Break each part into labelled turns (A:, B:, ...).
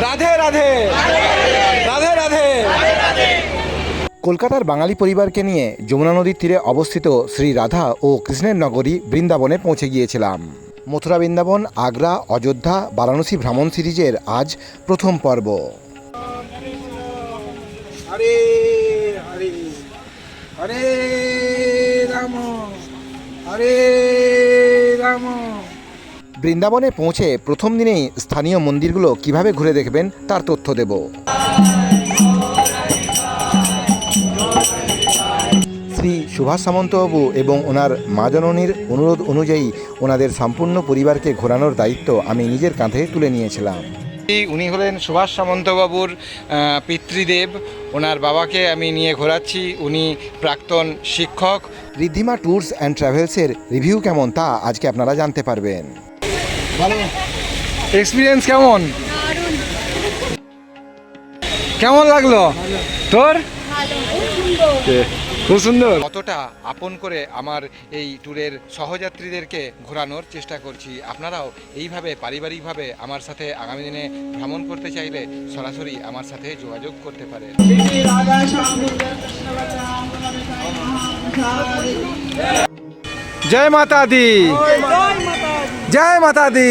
A: রাধে রাধে। রাধে রাধে। কলকাতার বাঙালি পরিবারকে নিয়ে যমুনা নদীর তীরে অবস্থিত শ্রী রাধা ও কৃষ্ণের নগরী বৃন্দাবনে পৌঁছে গিয়েছিলাম। মথুরা বৃন্দাবন, আগ্রা, অযোধ্যা, বারাণসী ভ্রমণ সিরিজের আজ প্রথম পর্ব।
B: হরে রাম হরে রাম।
A: বৃন্দাবনে পৌঁছে প্রথম দিনেই স্থানীয় মন্দিরগুলো কীভাবে ঘুরে দেখবেন তার তথ্য দেব। শ্রী সুভাষ সামন্তবাবু এবং ওনার মা জননীর অনুরোধ অনুযায়ী ওনাদের সম্পূর্ণ পরিবারকে ঘোরানোর দায়িত্ব আমি নিজের কাঁধে তুলে নিয়েছিলাম।
B: উনি হলেন সুভাষ সামন্তবাবুর পিতৃদেব। ওনার বাবাকে আমি নিয়ে ঘোরাচ্ছি। উনি প্রাক্তন শিক্ষক।
A: ঋদ্ধিমা ট্যুরস অ্যান্ড ট্রাভেলসের রিভিউ কেমন তা আজকে আপনারা জানতে পারবেন।
B: ভালো। এক্সপিরিয়েন্স কেমন? কেমন লাগল? তোর? খুব সুন্দর। কতটা আপন করে আমার এই ট্যুরের সহযাত্রীদেরকে ঘোরানোর চেষ্টা করছি আপনারাও এইভাবে পারিবারিকভাবে আমার সাথে আগামী দিনে ভ্রমণ করতে চাইলে সরাসরি আমার সাথে যোগাযোগ করতে পারে জয় মাতা দি জয় মাতা দি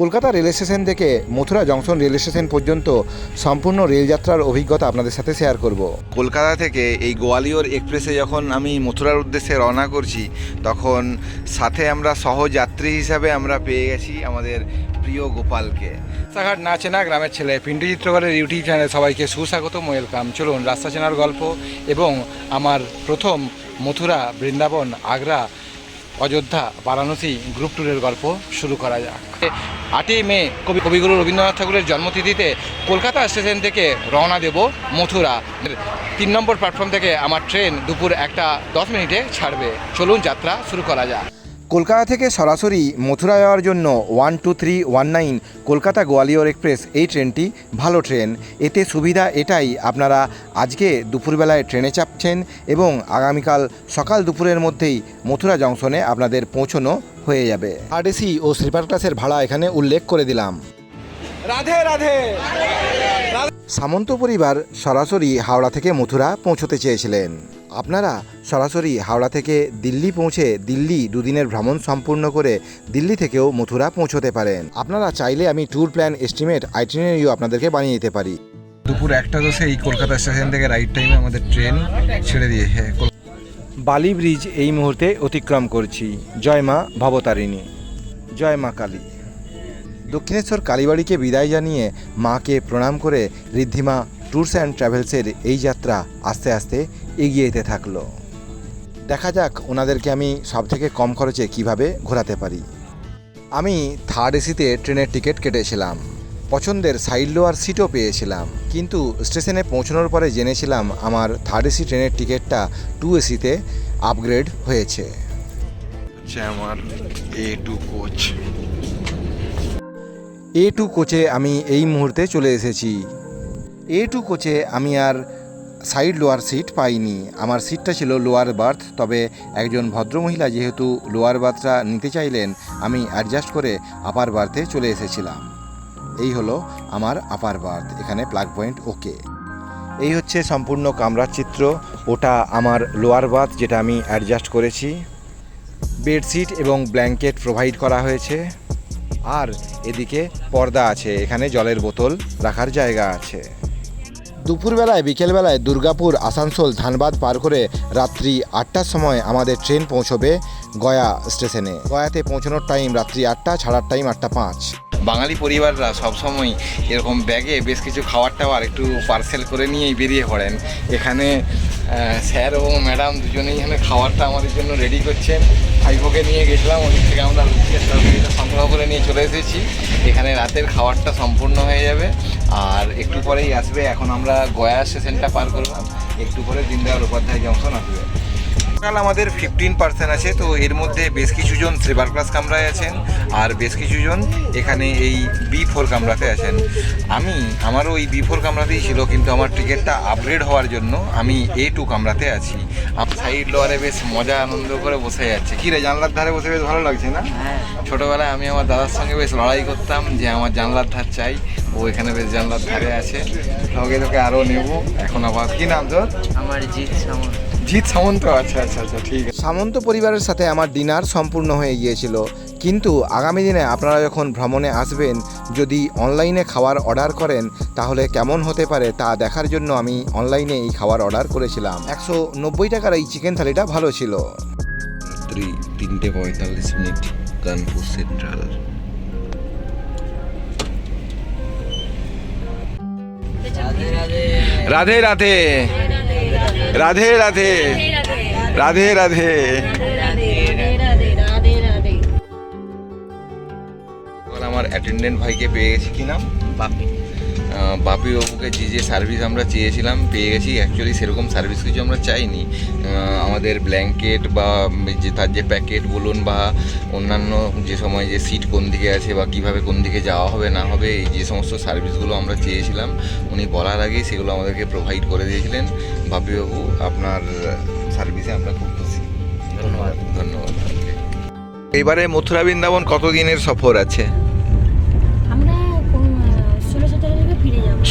A: কলকাতা রেল স্টেশন থেকে মথুরা জংশন রেল স্টেশন পর্যন্ত সম্পূর্ণ রেলযাত্রার অভিজ্ঞতা আপনাদের সাথে শেয়ার করব।
C: কলকাতা থেকে এই গোয়ালিয়র এক্সপ্রেসে যখন আমি মথুরার উদ্দেশ্যে রওনা করছি তখন সাথে আমরা সহযাত্রী হিসাবে আমরা পেয়ে গেছি আমাদের প্রিয় গোপালকে।
B: রাস্তাঘাট না চেনা গ্রামের ছেলে পিন্টু চিত্রকরের ইউটিউব চ্যানেলে সবাইকে সুস্বাগত ওয়েলকাম চলুন রাস্তা চেনার গল্প এবং আমার প্রথম মথুরা বৃন্দাবন আগ্রা অযোধ্যা, বারাণসী গ্রুপ ট্যুরের গল্প শুরু করা যাক। আটই মে, কবি, কবিগুরু রবীন্দ্রনাথ ঠাকুরের জন্মতিথিতে কলকাতা স্টেশন থেকে রওনা দেব মথুরা। তিন নম্বর প্ল্যাটফর্ম থেকে আমার ট্রেন দুপুর একটা দশ মিনিটে ছাড়বে। চলুন যাত্রা শুরু করা যাক।
A: কলকাতা থেকে সরাসরি মথুরা যাওয়ার জন্য one two three one nine Kolkata Gwalior express এই ট্রেনটি ভালো ট্রেন। এতে সুবিধা এটাই আপনারা আজকে দুপুরবেলায় ট্রেনে চাপছেন এবং আগামীকাল সকাল দুপুরের মধ্যেই মথুরা জংশনে আপনাদের পৌঁছনো হয়ে যাবে। আরডিসি ও স্লিপার ক্লাসের ভাড়া এখানে উল্লেখ করে দিলাম।
B: রাধে রাধে।
A: সামন্ত পরিবার সরাসরি হাওড়া থেকে মথুরা পৌঁছতে চেয়েছিলেন। আপনারা সরাসরি হাওড়া থেকে দিল্লি পৌঁছে দিল্লি দুদিনের ভ্রমণ সম্পূর্ণ করে দিল্লি থেকেও মথুরা পৌঁছতে পারেন। আপনারা চাইলে আমি ট্যুর প্ল্যান এস্টিমেট আইটিনারিও আপনাদেরকে বানিয়ে দিতে পারি।
B: দুপুর একটা দশে এই কলকাতা স্টেশন থেকে রাইট টাইমে আমাদের ট্রেন ছেড়ে দিয়েছে
A: বালি ব্রিজ এই মুহূর্তে অতিক্রম করছি। জয় মা ভবতারিণী। জয় মা কালী। দক্ষিণেশ্বর কালীবাড়িকে বিদায় জানিয়ে মাকে প্রণাম করে ঋদ্ধিমা ট্যুরস অ্যান্ড ট্রাভেলসের এই যাত্রা আস্তে আস্তে এগিয়ে যেতে থাকল। দেখা যাক ওনাদেরকে আমি সব থেকে কম খরচে কীভাবে ঘোরাতে পারি। আমি থার্ড এসিতে ট্রেনের টিকিট কেটেছিলাম। পছন্দের সাইড লোয়ার সিটও পেয়েছিলাম। কিন্তু স্টেশনে পৌঁছানোর পরে জেনেছিলাম আমার থার্ড এসি ট্রেনের টিকিটটা টু এসিতে আপগ্রেড হয়েছে।
C: আমার A two coach
A: A two কোচে আমি এই মুহূর্তে চলে এসেছি। এ টু কোচে আমি আর সাইড লোয়ার সিট পাইনি। আমার সিটটা ছিল লোয়ার বার্থ, তবে একজন ভদ্রমহিলা যেহেতু লোয়ার বার্থটা নিতে চাইলেন, আমি অ্যাডজাস্ট করে আপার বার্থে চলে এসেছিলাম। এই হলো আমার আপার বার্থ, এখানে প্লাগ পয়েন্ট ওকে এই হচ্ছে সম্পূর্ণ কামরার চিত্র, ওটা আমার লোয়ার বার্থ যেটা আমি অ্যাডজাস্ট করেছি। বেডশিট এবং ব্ল্যাঙ্কেট প্রোভাইড করা হয়েছে। আর এদিকে পর্দা আছে, এখানে জলের বোতল রাখার জায়গা আছে। দুপুরবেলায়, বিকেলবেলায় দুর্গাপুর, আসানসোল, ধানবাদ পার করে রাত্রি আটটার সময় আমাদের ট্রেন পৌঁছবে গয়া স্টেশনে। গয়াতে পৌঁছানোর টাইম রাত্রি আটটা, ছাড়ার টাইম আটটা পাঁচ।
C: বাঙালি পরিবাররা সবসময় এরকম ব্যাগে বেশ কিছু খাবার টাবার একটু পার্সেল করে নিয়েই বেরিয়ে পড়েন। এখানে স্যার এবং ম্যাডাম দুজনেই এখানে খাবারটা আমাদের জন্য রেডি করছেন। ভাইপোকে নিয়ে গেছিলাম ওদিক থেকে আমরা লুচিয়ে তরকারিটা সংগ্রহ করে নিয়ে চলে এসেছি। এখানে রাতের খাবারটা সম্পূর্ণ হয়ে যাবে। আর একটু পরেই আসবে, এখন আমরা গয়া স্টেশনটা পার করলাম। একটু পরে দিনদয়াল উপাধ্যায় জংশন আসবে। টোটাল আমাদের ফিফটিন পার্সেন্ট আছে তো এর মধ্যে বেশ কিছুজন স্লিপার ক্লাস কামরায় আছেন আর বেশ কিছুজন এখানে এই বি ফোর কামরাতে আছেন। আমি আমারও ওই বি ফোর কামরাতেই ছিল কিন্তু আমার টিকিটটা আপগ্রেড হওয়ার জন্য আমি এ টু কামরাতে আছি। সাইড লোয়ারে বেশ মজা আনন্দ করে বসে যাচ্ছে। কি রে জানলার ধারে বসে বেশ ভালো লাগছে না? ছোটোবেলায় আমি আমার দাদার সঙ্গে বেশ লড়াই করতাম যে আমার জানলার ধার চাই ও এখানে বেশ জানলার ধারে আছে। তোকে আরও নেব। এখন আবার কি নাম তোর?
D: আমার জিৎ সামন্ত।
C: জিৎ সামন্ত আচ্ছা আচ্ছা আচ্ছা ঠিক আছে।
A: সামন্ত পরিবারের সাথে আমার ডিনার সম্পূর্ণ হয়ে গিয়েছিল। কিন্তু আগামী দিনে আপনারা যখন ভ্রমণে আসবেন যদি অনলাইনে খাবার অর্ডার করেন তাহলে কেমন হতে পারে তা দেখার জন্য আমি অনলাইনে এই খাবার অর্ডার করেছিলাম। একশো নব্বই টাকার এই চিকেন থালিটা ভালো ছিল।
C: রাত্রি তিনটে পঁয়তাল্লিশ মিনিট কানপুর সেন্ট্রাল।
D: রাধে। রাধে
C: রাধে। রাধে রাধে। রাধে রাধে। আমার অ্যাটেন্ডেন্ট ভাইকে পেয়ে গেছি। কি নাম?
D: বাপি।
C: বাপি বাবুকে যে যে সার্ভিস আমরা চেয়েছিলাম পেয়ে গেছি। অ্যাকচুয়ালি সেরকম সার্ভিস কিছু আমরা চাইনি। আমাদের ব্ল্যাঙ্কেট বা যে তার যে প্যাকেট বলুন বা অন্যান্য যে সময় যে সিট কোন দিকে আছে বা কীভাবে কোন দিকে যাওয়া হবে না হবে এই যে সমস্ত সার্ভিসগুলো আমরা চেয়েছিলাম উনি বলার আগেই সেগুলো আমাদেরকে প্রোভাইড করে দিয়েছিলেন। বাপি বাবু আপনার সার্ভিসে আমরা খুব খুশি। ধন্যবাদ। ধন্যবাদ। এবারে মথুরা বৃন্দাবন কতদিনের সফর আছে?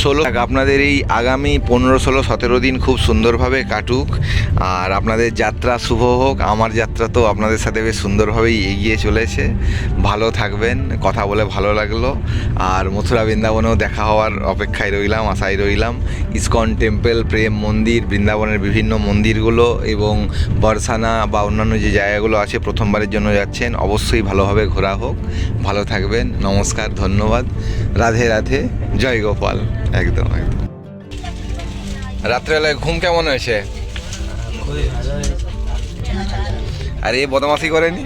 E: ষোলো
C: আপনাদের এই আগামী পনেরো, ষোলো, সতেরো দিন খুব সুন্দরভাবে কাটুক। আর আপনাদের যাত্রা শুভ হোক। আমার যাত্রা তো আপনাদের সাথে বেশ সুন্দরভাবেই এগিয়ে চলেছে। ভালো থাকবেন। কথা বলে ভালো লাগল। আর মথুরা বৃন্দাবনেও দেখা হওয়ার অপেক্ষায় রইলাম, আশায় রইলাম। ইসকন টেম্পল, প্রেম মন্দির, বৃন্দাবনের বিভিন্ন মন্দিরগুলো এবং বর্ষানা বা অন্যান্য যে জায়গাগুলো আছে, প্রথমবারের জন্য যাচ্ছেন। অবশ্যই ভালোভাবে ঘোরা হোক। ভালো থাকবেন। নমস্কার, ধন্যবাদ। রাধে রাধে। জয় গোপাল। একদম একদম। রাত্রেবেলায় ঘুম কেমন হয়েছে? আর এ বদমাসি করেনি?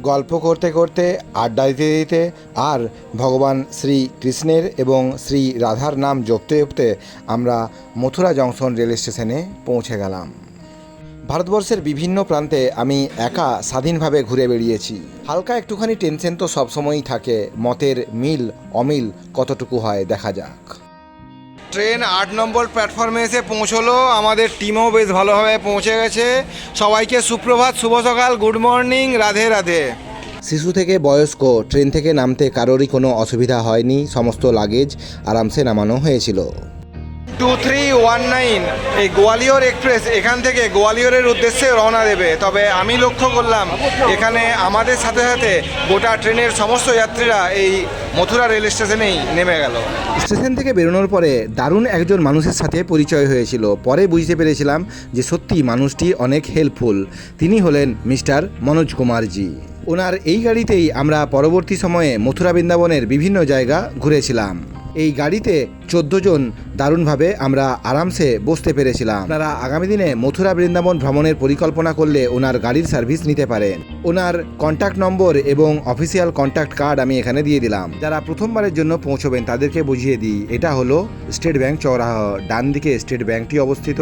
A: গল্প করতে করতে আড্ডা দিতে দিতে আর ভগবান শ্রী কৃষ্ণের এবং শ্রী রাধার নাম জপতে জপতে আমরা মথুরা জংশন রেল স্টেশনে পৌঁছে গেলাম। ভারতবর্ষের বিভিন্ন প্রান্তে আমি একা স্বাধীনভাবে ঘুরে বেড়িয়েছি। হালকা একটুখানি টেনশন তো সবসময়ই থাকে মতের মিল অমিল কতটুকু হয় দেখা যাক।
B: ট্রেন আট নম্বর প্ল্যাটফর্মে এসে পৌঁছলো আমাদের টিমও বেশ ভালোভাবে পৌঁছে গেছে। সবাইকে সুপ্রভাত শুভ সকাল গুড মর্নিং রাধে রাধে।
A: শিশু থেকে বয়স্ক ট্রেন থেকে নামতে কারোরই কোনো অসুবিধা হয়নি সমস্ত লাগেজ আরামসে নামানো হয়েছিল।
B: টু থ্রি ওয়ান নাইন এই গোয়ালিয়র এক্সপ্রেস, এখান থেকে গোয়ালিয়রের উদ্দেশ্যে রওনা দেবে। তবে আমি লক্ষ্য করলাম, এখানে আমাদের সাথে সাথে গোটা ট্রেনের সমস্ত যাত্রীরা এই মথুরা রেল স্টেশনেই নেমে গেল।
A: স্টেশন থেকে বেরোনোর পরে দারুণ একজন মানুষের সাথে পরিচয় হয়েছিল। পরে বুঝতে পেরেছিলাম যে সত্যি মানুষটি অনেক হেল্পফুল তিনি হলেন মিস্টার মনোজ কুমারজি। ওনার এই গাড়িতেই আমরা পরবর্তী সময়ে মথুরা বৃন্দাবনের বিভিন্ন জায়গা ঘুরেছিলাম। এই গাড়িতে চোদ্দ জন দারুণভাবে আমরা আরামসে বসতে পেরেছিলাম। আপনারা আগামী দিনে মথুরা বৃন্দাবন ভ্রমণের পরিকল্পনা করলে ওনার গাড়ির সার্ভিস নিতে পারেন। ওনার কন্ট্যাক্ট নম্বর এবং অফিসিয়াল কন্ট্যাক্ট কার্ড আমি এখানে দিয়ে দিলাম। যারা প্রথমবারের জন্য পৌঁছবেন তাদেরকে বুঝিয়ে দিই, এটা হলো স্টেট ব্যাংক চৌরাহ ডান দিকে স্টেট ব্যাংকটি অবস্থিত,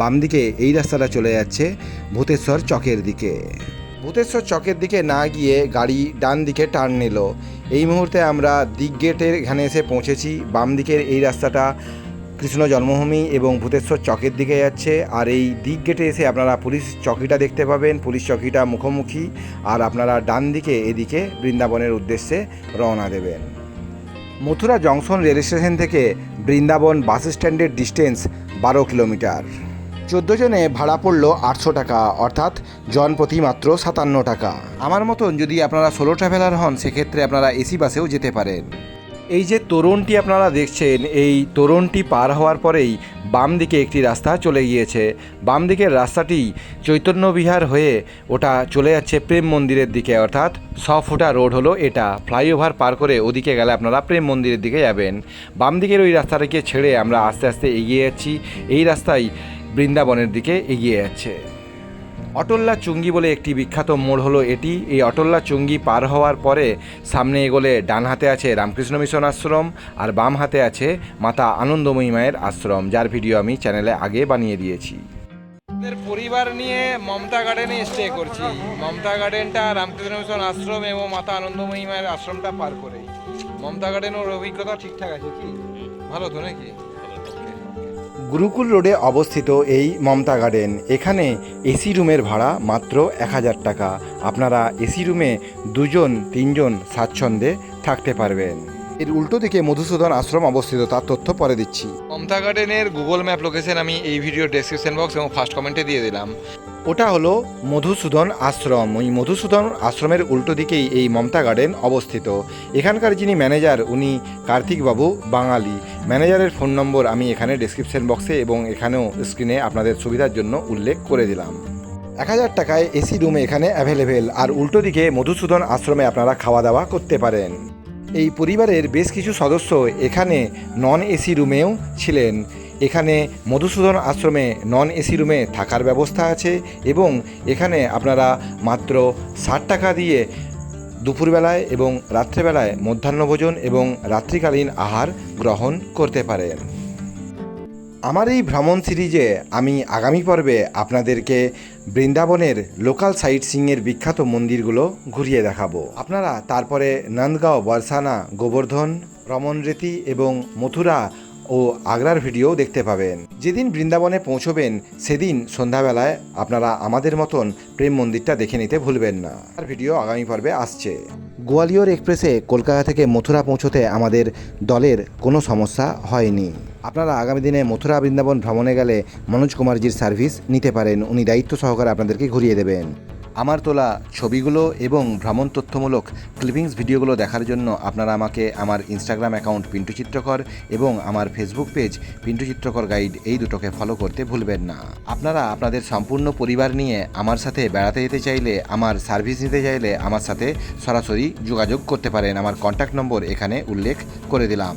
A: বাম দিকে এই রাস্তাটা চলে যাচ্ছে ভূতেশ্বর চকের দিকে। ভূতেশ্বর চকের দিকে না গিয়ে গাড়ি ডান দিকে টার্ন নিল। এই মুহূর্তে আমরা দিক গেটের এখানে এসে পৌঁছেছি। বাম দিকের এই রাস্তাটা কৃষ্ণ জন্মভূমি এবং ভূতেশ্বর চকের দিকে যাচ্ছে। আর এই দিক গেটে এসে আপনারা পুলিশ চকিটা দেখতে পাবেন। পুলিশ চকিটা মুখোমুখি। আর আপনারা ডান দিকে এদিকে বৃন্দাবনের উদ্দেশ্যে রওনা দেবেন। মথুরা জংশন রেল স্টেশন থেকে বৃন্দাবন বাস স্ট্যান্ডের ডিস্টেন্স বারো কিলোমিটার। চোদ্দ জনে ভাড়া পড়ল আটশো টাকা, অর্থাৎ জন প্রতি মাত্র সাতান্ন টাকা। আমার মতন যদি আপনারা সোলো ট্রাভেলার হন, সেক্ষেত্রে আপনারা এসি বাসেও যেতে পারেন। এই যে তোরণটি আপনারা দেখছেন, এই তোরণটি পার হওয়ার পরেই বাম দিকে একটি রাস্তা চলে গিয়েছে। বাম দিকের রাস্তাটি চৈতন্য বিহার হয়ে ওটা চলে যাচ্ছে প্রেম মন্দিরের দিকে, অর্থাৎ ছ ফুটা রোড হলো এটা। ফ্লাইওভার পার করে ওদিকে গেলে আপনারা প্রেম মন্দিরের দিকে যাবেন। বাম দিকের ওই রাস্তাটাকে ছেড়ে আমরা আস্তে আস্তে এগিয়ে যাচ্ছি। এই রাস্তায় বৃন্দাবনের দিকে এগিয়ে যাচ্ছে। অটল্লা চুঙ্গি বলে একটি বিখ্যাত মোড় হলো এটি। এই অটল্লা চুঙ্গি পার হওয়ার পরে সামনে এগোলে ডান হাতে আছে রামকৃষ্ণ মিশন আশ্রম আর বাম হাতে আছে মাতা আনন্দময়ী মায়ের আশ্রম, যার ভিডিও আমি চ্যানেলে আগে বানিয়ে দিয়েছি।
B: আমাদের পরিবার নিয়ে মমতা গার্ডেনে স্টে করছি। মমতা গার্ডেনটা রামকৃষ্ণ মিশন আশ্রম এবং মাতা আনন্দময়ী মায়ের আশ্রমটা পার করে। মমতা গার্ডেনের অভিজ্ঞতা ঠিকঠাক আছে কি? ভালো তো নাকি?
A: গুরুকুল রোডে অবস্থিত এই মমতা গার্ডেন, এখানে এসি রুমের ভাড়া মাত্র এক হাজার টাকা। আপনারা এসি রুমে দুজন, তিনজন, স্বাচ্ছন্দ্যে থাকতে পারবেন। এর উল্টো দিকে মধুসূদন আশ্রম অবস্থিত, তার তথ্য পরে দিচ্ছি।
B: মমতা গার্ডেনের গুগল ম্যাপ লোকেশন আমি এই ভিডিও ডেসক্রিপশন বক্স এবং ফার্স্ট কমেন্টে দিয়ে দিলাম।
A: ওটা হলো মধুসূদন আশ্রম। ওই মধুসূদন আশ্রমের উল্টো দিকেই এই মমতা গার্ডেন অবস্থিত। এখানকার যিনি ম্যানেজার, উনি কার্তিকবাবু বাঙালি। ম্যানেজারের ফোন নম্বর আমি এখানে ডেসক্রিপশন বক্সে এবং এখানেও স্ক্রিনে আপনাদের সুবিধার জন্য উল্লেখ করে দিলাম। এক হাজার টাকায় এসি রুম এখানে অ্যাভেলেবেল আর উল্টো দিকে মধুসূদন আশ্রমে আপনারা খাওয়া দাওয়া করতে পারেন। এই পরিবারের বেশ কিছু সদস্য এখানে নন এসি রুমেও ছিলেন। এখানে মধুসূদন আশ্রমে নন এসি রুমে থাকার ব্যবস্থা আছে এবং এখানে আপনারা মাত্র ষাট টাকা দিয়ে দুপুরবেলায় এবং রাত্রেবেলায় মধ্যাহ্নভোজন এবং রাত্রিকালীন আহার গ্রহণ করতে পারেন। আমার এই ভ্রমণ সিরিজে আমি আগামী পর্বে আপনাদেরকে বৃন্দাবনের লোকাল সাইট সিংয়ের বিখ্যাত মন্দিরগুলো ঘুরিয়ে দেখাবো। আপনারা তারপরে নন্দগাঁও বর্ষানা গোবর্ধন রমনরেতি এবং মথুরা ও আগ্রার ভিডিও দেখতে পাবেন। যেদিন বৃন্দাবনে পৌঁছবেন, সেদিন সন্ধ্যাবেলায় আপনারা আমাদের মতন প্রেম মন্দিরটা দেখে নিতে ভুলবেন না। আর ভিডিও আগামী পর্বে আসছে। গোয়ালিয়র এক্সপ্রেসে কলকাতা থেকে মথুরা পৌঁছতে আমাদের দলের কোনো সমস্যা হয়নি। আপনারা আগামী দিনে মথুরা বৃন্দাবন ভ্রমণে গেলে মনোজ কুমারজির সার্ভিস নিতে পারেন। উনি দায়িত্ব সহকারে আপনাদেরকে ঘুরিয়ে দেবেন। আমার তোলা ছবিগুলো এবং ভ্রমণ তথ্যমূলক ক্লিপিংস ভিডিওগুলো দেখার জন্য আপনারা আমাকে আমার ইনস্টাগ্রাম অ্যাকাউন্ট পিন্টু চিত্রকর এবং আমার ফেসবুক পেজ পিন্টু চিত্রকর গাইড এই দুটোকে ফলো করতে ভুলবেন না। আপনারা আপনাদের সম্পূর্ণ পরিবার নিয়ে আমার সাথে বেড়াতে যেতে চাইলে, আমার সার্ভিস নিতে চাইলে আমার সাথে সরাসরি যোগাযোগ করতে পারেন। আমার কন্ট্যাক্ট নম্বর এখানে উল্লেখ করে দিলাম।